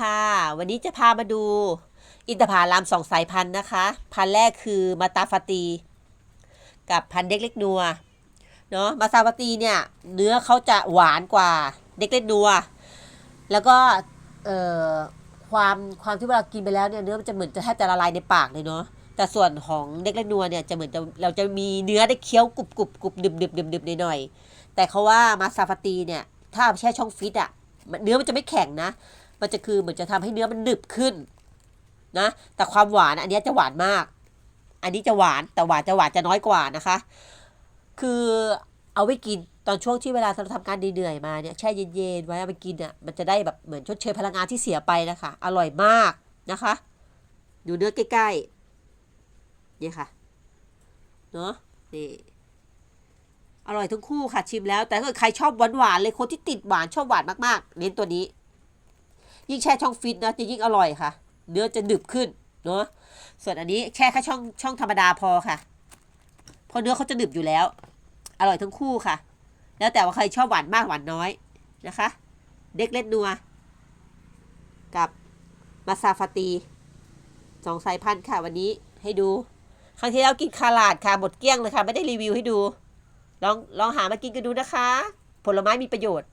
ค่ะ วันนี้จะพามาดูอินทผลัมสองสายพันธุ์นะคะ พันธุ์แรกคือมาตาฟาตี กับพันธุ์เด็กเล็กนัวเนาะมาตาฟาตีเนี่ยเนื้อเขาจะหวานกว่าเด็กเล็กนัว แล้วก็เอ่อความความที่เวลากินไปแล้วเนี่ยเนื้อมันจะเหมือนจะแทบจะละลายในปากเลยเนาะแต่ส่วนของเด็กเล็กนัวเนี่ยจะเหมือนจะเราจะมีเนื้อได้เคี้ยวกรุบกรุบกรุบดึบดึบดึบดึบหน่อยๆแต่เขาว่ามาซาฟาตีเนี่ยถ้าแช่ช่องฟิตอะเนื้อมันจะไม่แข็งนะ มันจะคือเหมือนจะทำให้เนื้อมันหนึบขึ้นนะแต่ความหวานอันนี้จะหวานมาก อันนี้จะหวานแต่หวานจะหวานจะน้อยกว่านะคะ คือเอาไว้กินตอนช่วงที่เวลาเราทำการเหนื่อยมาเนี่ยแช่เย็นๆไว้เอาไปกินอะมันจะได้แบบเหมือนชดเชยพลังงานที่เสียไปนะคะ อร่อยมากนะคะ ดูเนื้อใกล้ๆนี่ค่ะเนาะนี่อร่อยทั้งคู่ค่ะชิมแล้ว แต่ถ้าใครชอบหวานๆเลยคนที่ติดหวานชอบหวานมากๆเน้นตัวนี้ ยิ่งแช่ช่องฟิตนะจะยิ่งอร่อยค่ะ เนื้อจะดึบขึ้นเนาะส่วนอันนี้แช่แค่ช่องช่องธรรมดาพอค่ะเพราะเนื้อเขาจะดึบอยู่แล้ว อร่อยทั้งคู่ค่ะ แล้วแต่ว่าใครชอบหวานมากหวานน้อยนะคะ เด็กเล็ดนัว กับมาซาฟาตีสองสายพันธุ์ค่ะวันนี้ให้ดู ครั้งที่แล้วกินคาราดค่ะหมดเกลี้ยงเลยค่ะ ไม่ได้รีวิวให้ดู ลองลองหามากินกันดูนะคะ ผลไม้มีประโยชน์